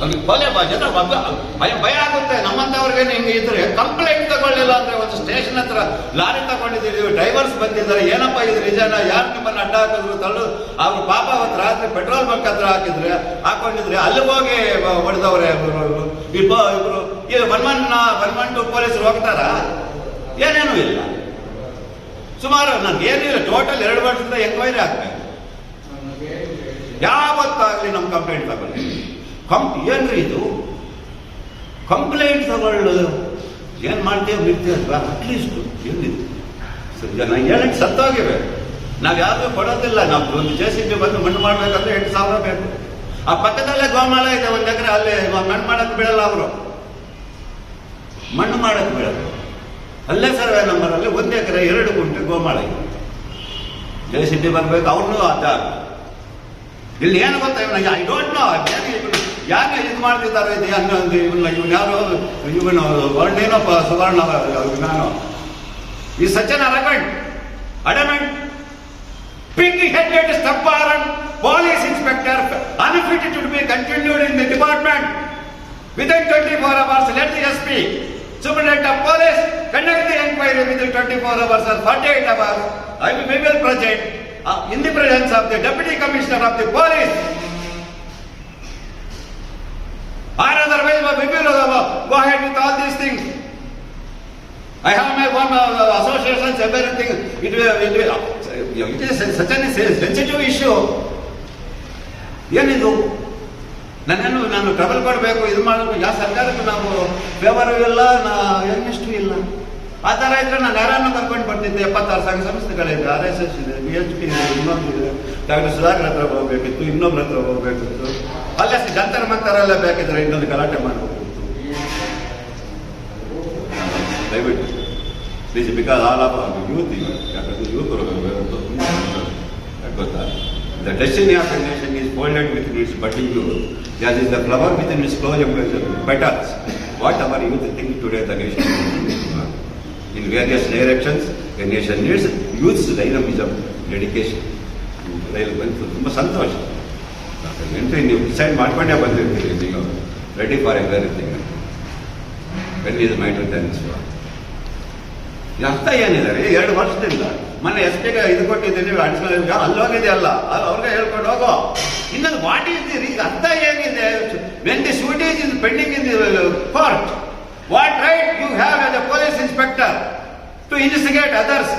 ಅವ್ರಿಗೆ ಕೊಲೆ ಬ- ಜನ ಒಬ್ಬ- ಭಯ ಭಯ ಆಗುತ್ತೆ. ನಮ್ಮಂಥವ್ರಿಗೇನು ಹಿಂಗೆ ಇದ್ರೆ ಕಂಪ್ಲೇಂಟ್ ತಗೊಳ್ಳಿಲ್ಲ ಅಂದ್ರೆ ಒಂದು ಸ್ಟೇಷನ್ ಹತ್ರ ಲಾರಿ ತಗೊಂಡಿದ್ದೀವಿ ಡ್ರೈವರ್ಸ್ ಬಂದಿದ್ದಾರೆ. ಏನಪ್ಪ ಇದು ನಿಜನ? ಯಾರು ನಿಮ್ಮನ್ನು ಅಡ್ಡ ಹಾಕಿದ್ರು, ತಳ್ಳು? ಅವ್ರು ಪಾಪ ಅವತ್ತು ರಾತ್ರಿ ಪೆಟ್ರೋಲ್ ಬಂಕ್ ಹತ್ರ ಹಾಕಿದ್ರೆ, ಹಾಕೊಂಡಿದ್ರೆ ಅಲ್ಲಿ ಹೋಗಿ ಹೊಡೆದವ್ರೆ ಇಬ್ಬರು ಇಬ್ಬರು ಈ one one one one two ಪೊಲೀಸರು ಹೋಗ್ತಾರ? ಏನೇನೂ ಇಲ್ಲ. ಸುಮಾರು ನನ್ಗೆ ಟೋಟಲ್ ಎರಡು ವರ್ಷದಿಂದ ಎಂಕ್ವೈರಿ ಆಗ್ಬೇಕು. ಯಾವತ್ತಾಗಲಿ ನಮ್ಮ ಕಂಪ್ಲೇಂಟ್ ತಗೊಳ್ಳಿ. ಕಂ ಏನ್ರಿ ಇದು? ಕಂಪ್ಲೇಂಟ್ ತಗೊಳ್ಳೋದು ಏನು ಮಾಡ್ತೀವಿ ಬಿಡ್ತೀವಿ ಅಟ್ಲೀಸ್ಟ್ ಏನಿದೆ? ಜನ ಏಳೆಂಟು ಸತ್ತೋಗಿವೆ ನಾವು ಯಾರಿಗೂ ಕೊಡೋದಿಲ್ಲ. ನಾವು ಒಂದು ಜೆ ಸಿ ಬಿ ಬಂದು ಮಣ್ಣು ಮಾಡಬೇಕಂದ್ರೆ ಎಂಟು ಸಾವಿರ ಬೇಕು. ಆ ಪಕ್ಕದಲ್ಲೇ ಗೋಮಾಳ ಇದೆ, ಒಂದು ಎಕರೆ ಅಲ್ಲೇ. ಮಣ್ಣು ಮಾಡಕ್ಕೆ ಬಿಡಲ್ಲ ಅವರು. ಮಣ್ಣು ಮಾಡೋಕ್ಕೆ ಬಿಡಲ್ಲ ಅಲ್ಲೇ ಸರ್ವೆ ನಂಬರಲ್ಲಿ ಒಂದು ಎಕರೆ ಎರಡು ಗುಂಟೆ ಗೋಮಾಳ ಇದೆ. ಜೆ ಸಿ ಬಿ ಬರಬೇಕು, ಅವ್ರನ್ನೂ ಅದ ಇಲ್ಲಿ ಏನು ಗೊತ್ತಾಗ ಐ ಡೋಂಟ್ ನೋ ಯಾಕೆ ಇದು ಮಾಡ್ತಿದ್ದಾರೆ ಇದು ಅನ್ನೋದು ಇವನ್ನ ಇವನು ಯಾರು ಇವನು ವರ್ಣೇನೋ ಸುವರ್ಣ ನಾನು ಈ Sachin arrogant adamant pig headed stubborn police inspector unfitted to be continued in the department within 24 hours let the SP superintendent of police conduct the inquiry within 24 hours or 48 hours I will we will present uh, in the presence of the deputy commissioner of the police We will uh, go ahead with all these things I have my one uh, associations, everything. It will, it will, uh, it is such a sensitive issue. ಏನಿದು ನನ್ನನ್ನು ನಾನು trouble ಕೊಡಬೇಕು ಇದು ಮಾಡಬೇಕು ಯಾವ ಸರ್ಕಾರಕ್ಕೂ ನಾವು favour ಇಲ್ಲ ನಾ ಎನ್ನಿಷ್ಟು ಇಲ್ಲ ಆ ಥರ ಇದ್ರೆ ನಾನು ಯಾರನ್ನು ಕರ್ಕೊಂಡು ಬರ್ತಿದ್ದೆ? ಎಪ್ಪತ್ತಾರು ಸಂಘ ಸಂಸ್ಥೆಗಳಿದೆ ಆರ್ ಎಸ್ ಎಸ್ ಇದೆ ಬಿ ಎಚ್ ಪಿ ಇದೆ ಇನ್ನೊಂದು ಇದೆ. ಡಾಕ್ಟರ್ ಸುಧಾಕರ್ ಹತ್ರ ಹೋಗ್ಬೇಕಿತ್ತು, ಇನ್ನೊಬ್ರ ಹತ್ರ ಹೋಗ್ಬೇಕಿತ್ತು. ಅಲ್ಲೇ ಜಂತರ ಮಂತರೆಲ್ಲ ಬೇಕಿದ್ರೆ ಇನ್ನೊಂದು ಗಲಾಟೆ ಮಾಡಬೇಕಿತ್ತು ದಯವಿಟ್ಟು please because all of youth ಯಾಕಂದ್ರೆ ಯೂತ್ ಗೊತ್ತಾ? The destiny of a nation is folded with its budding that is the flower with in its close betters what our youth think today the nation in various directions a nation needs youths dynamism, dedication. Rail ಬಂತು ತುಂಬ ಸಂತೋಷ. Entry ನೀವು decide ಮಾಡ್ಕೊಂಡೇ ಬಂದಿರ್ತೀರಿ ನೀವು ready for everything well is my two tense ಅರ್ಥ ಏನಿದ್ದಾರೆ ಎರಡು ವರ್ಷದಿಂದ ಮೊನ್ನೆ ಪಿಗೆ ಇದು ಕೊಟ್ಟಿದ್ದೀನಿ ಅಡಿಷನಲ್ ಅಲ್ಲಿ ಹೋಗಿದೆ ಅಲ್ಲ? ಅವ್ರಿಗೆ ಹೇಳ್ಕೊಂಡು ಹೋಗೋ. ಇನ್ನೊಂದು ವಾಟ್ ಈಸ್ ದಿ ಈಗ ಅರ್ಥ ಏನಿದೆ? When the footage in pending in the court what right you have as a police inspector to investigate others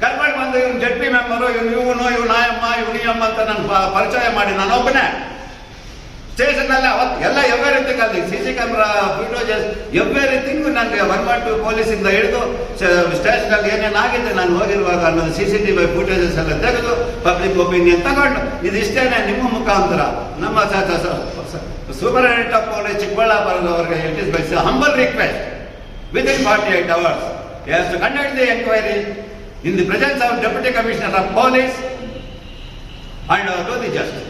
ಕರ್ಕೊಂಡು ಬಂದು ಇವನು ಜಡ್ ಪಿ ಮೆಂಬರು ಇವನು ಇವನು ಇವ್ ನಾಯಮ್ಮ ಇವನಿ ಅಮ್ಮ ಅಂತ ನಾನು ಪ- ಪರಿಚಯ ಮಾಡಿ, ನಾನು ಒಬ್ಬನೇ. ಸ್ಟೇಷನ್ ಅಲ್ಲಿ ಅವತ್ತು ಎಲ್ಲ ಎವ್ರಿಥಿಂಗ್ ಅಲ್ಲಿ C C camera footages everything ನನಗೆ ಒನ್ ಬಾಟ್ ಟು ಪೊಲೀಸಿಂದ ಹಿಡಿದು ಸ್ಟೇಷನ್ ಅಲ್ಲಿ ಏನೇನು ಆಗಿದೆ ನಾನು ಹೋಗಿರುವಾಗ ಅನ್ನೋದು C C T V footages ಎಲ್ಲ ತೆಗೆದು ಪಬ್ಲಿಕ್ ಒಪಿನಿಯನ್ ತಗೊಂಡು. ಇದಿಷ್ಟೇನೆ ನಿಮ್ಮ ಮುಖಾಂತರ. ನಮ್ಮ superintendent of police ಚಿಕ್ಕಬಳ್ಳಾಪುರದವರಿಗೆ by humble request within 48 hours. He has to conduct the inquiry in the presence of Deputy Commissioner of Police and to the Justice.